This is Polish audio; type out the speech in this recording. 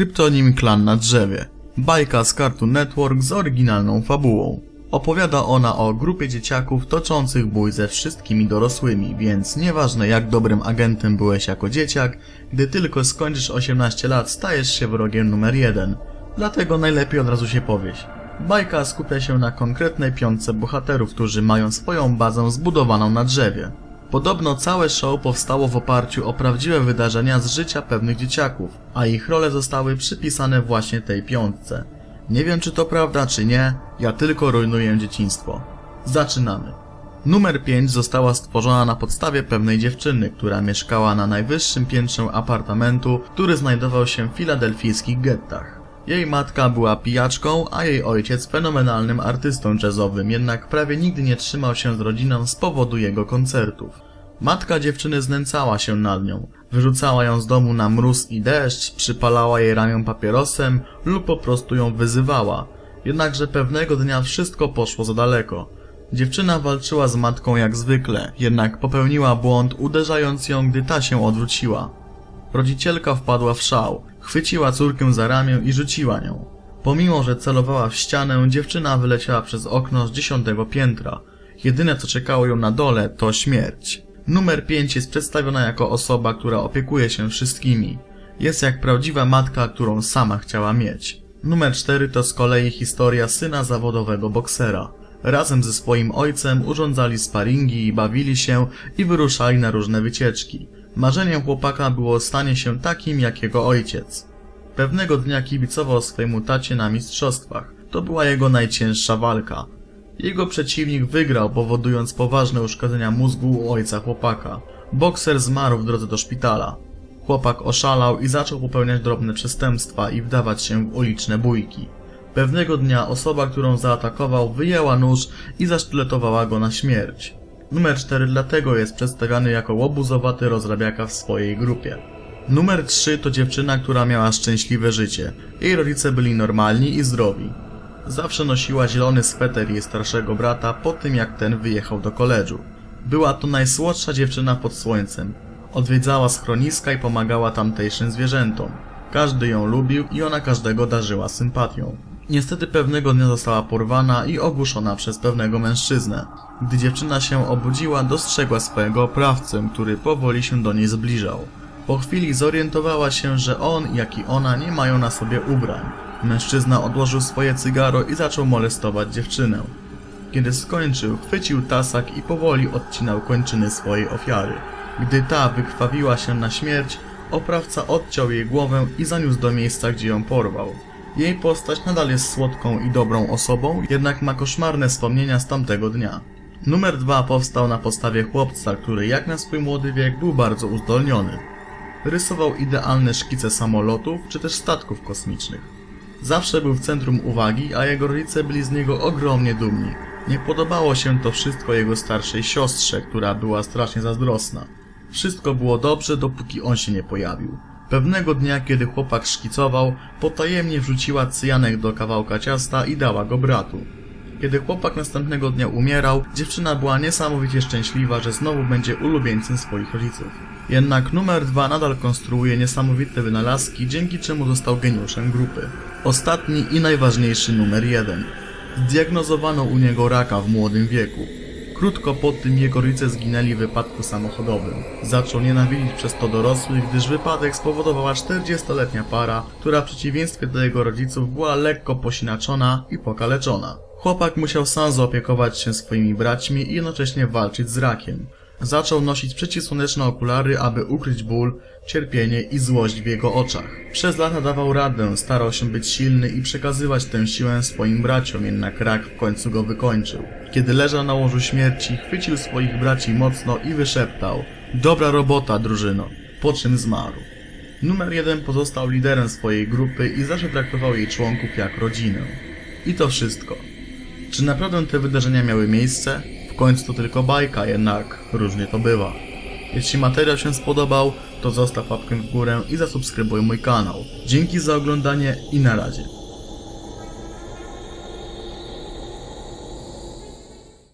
Kryptonim Klan na drzewie. Bajka z Cartoon Network z oryginalną fabułą. Opowiada ona o grupie dzieciaków toczących bój ze wszystkimi dorosłymi, więc nieważne jak dobrym agentem byłeś jako dzieciak, gdy tylko skończysz 18 lat stajesz się wrogiem numer jeden. Dlatego najlepiej od razu się powieś. Bajka skupia się na konkretnej piątce bohaterów, którzy mają swoją bazę zbudowaną na drzewie. Podobno całe show powstało w oparciu o prawdziwe wydarzenia z życia pewnych dzieciaków, a ich role zostały przypisane właśnie tej piątce. Nie wiem czy to prawda czy nie, ja tylko rujnuję dzieciństwo. Zaczynamy. Numer 5 została stworzona na podstawie pewnej dziewczyny, która mieszkała na najwyższym piętrze apartamentu, który znajdował się w filadelfijskich gettach. Jej matka była pijaczką, a jej ojciec fenomenalnym artystą jazzowym, jednak prawie nigdy nie trzymał się z rodziną z powodu jego koncertów. Matka dziewczyny znęcała się nad nią, wyrzucała ją z domu na mróz i deszcz, przypalała jej ramię papierosem lub po prostu ją wyzywała. Jednakże pewnego dnia wszystko poszło za daleko. Dziewczyna walczyła z matką jak zwykle, jednak popełniła błąd uderzając ją, gdy ta się odwróciła. Rodzicielka wpadła w szał, chwyciła córkę za ramię i rzuciła nią. Pomimo, że celowała w ścianę, dziewczyna wyleciała przez okno z dziesiątego piętra. Jedyne co czekało ją na dole to śmierć. Numer 5 jest przedstawiona jako osoba, która opiekuje się wszystkimi. Jest jak prawdziwa matka, którą sama chciała mieć. Numer 4 to z kolei historia syna zawodowego boksera. Razem ze swoim ojcem urządzali sparingi i bawili się i wyruszali na różne wycieczki. Marzeniem chłopaka było stanie się takim jak jego ojciec. Pewnego dnia kibicował swojemu tacie na mistrzostwach. To była jego najcięższa walka. Jego przeciwnik wygrał, powodując poważne uszkodzenia mózgu u ojca chłopaka. Bokser zmarł w drodze do szpitala. Chłopak oszalał i zaczął popełniać drobne przestępstwa i wdawać się w uliczne bójki. Pewnego dnia osoba, którą zaatakował, wyjęła nóż i zasztyletowała go na śmierć. Numer 4 dlatego jest przedstawiany jako łobuzowaty rozrabiaka w swojej grupie. Numer 3 to dziewczyna, która miała szczęśliwe życie. Jej rodzice byli normalni i zdrowi. Zawsze nosiła zielony sweter jej starszego brata po tym jak ten wyjechał do koledżu. Była to najsłodsza dziewczyna pod słońcem. Odwiedzała schroniska i pomagała tamtejszym zwierzętom. Każdy ją lubił i ona każdego darzyła sympatią. Niestety pewnego dnia została porwana i ogłuszona przez pewnego mężczyznę. Gdy dziewczyna się obudziła, dostrzegła swojego oprawcę, który powoli się do niej zbliżał. Po chwili zorientowała się, że on, jak i ona nie mają na sobie ubrań. Mężczyzna odłożył swoje cygaro i zaczął molestować dziewczynę. Kiedy skończył, chwycił tasak i powoli odcinał kończyny swojej ofiary. Gdy ta wykrwawiła się na śmierć, oprawca odciął jej głowę i zaniósł do miejsca, gdzie ją porwał. Jej postać nadal jest słodką i dobrą osobą, jednak ma koszmarne wspomnienia z tamtego dnia. Numer 2 powstał na podstawie chłopca, który jak na swój młody wiek był bardzo uzdolniony. Rysował idealne szkice samolotów czy też statków kosmicznych. Zawsze był w centrum uwagi, a jego rodzice byli z niego ogromnie dumni. Nie podobało się to wszystko jego starszej siostrze, która była strasznie zazdrosna. Wszystko było dobrze, dopóki on się nie pojawił. Pewnego dnia, kiedy chłopak szkicował, potajemnie wrzuciła cyjanek do kawałka ciasta i dała go bratu. Kiedy chłopak następnego dnia umierał, dziewczyna była niesamowicie szczęśliwa, że znowu będzie ulubieńcem swoich rodziców. Jednak numer dwa nadal konstruuje niesamowite wynalazki, dzięki czemu został geniuszem grupy. Ostatni i najważniejszy numer jeden. Zdiagnozowano u niego raka w młodym wieku. Krótko po tym jego rodzice zginęli w wypadku samochodowym. Zaczął nienawidzić przez to dorosłych, gdyż wypadek spowodowała 40-letnia para, która w przeciwieństwie do jego rodziców była lekko posinaczona i pokaleczona. Chłopak musiał sam zaopiekować się swoimi braćmi i jednocześnie walczyć z rakiem. Zaczął nosić przeciwsłoneczne okulary, aby ukryć ból, cierpienie i złość w jego oczach. Przez lata dawał radę, starał się być silny i przekazywać tę siłę swoim braciom, jednak rak w końcu go wykończył. Kiedy leżał na łożu śmierci, chwycił swoich braci mocno i wyszeptał Dobra robota, drużyno, po czym zmarł. Numer jeden pozostał liderem swojej grupy i zawsze traktował jej członków jak rodzinę. I to wszystko. Czy naprawdę te wydarzenia miały miejsce? Końcu to tylko bajka, jednak różnie to bywa. Jeśli materiał się spodobał, to zostaw łapkę w górę i zasubskrybuj mój kanał. Dzięki za oglądanie i na razie.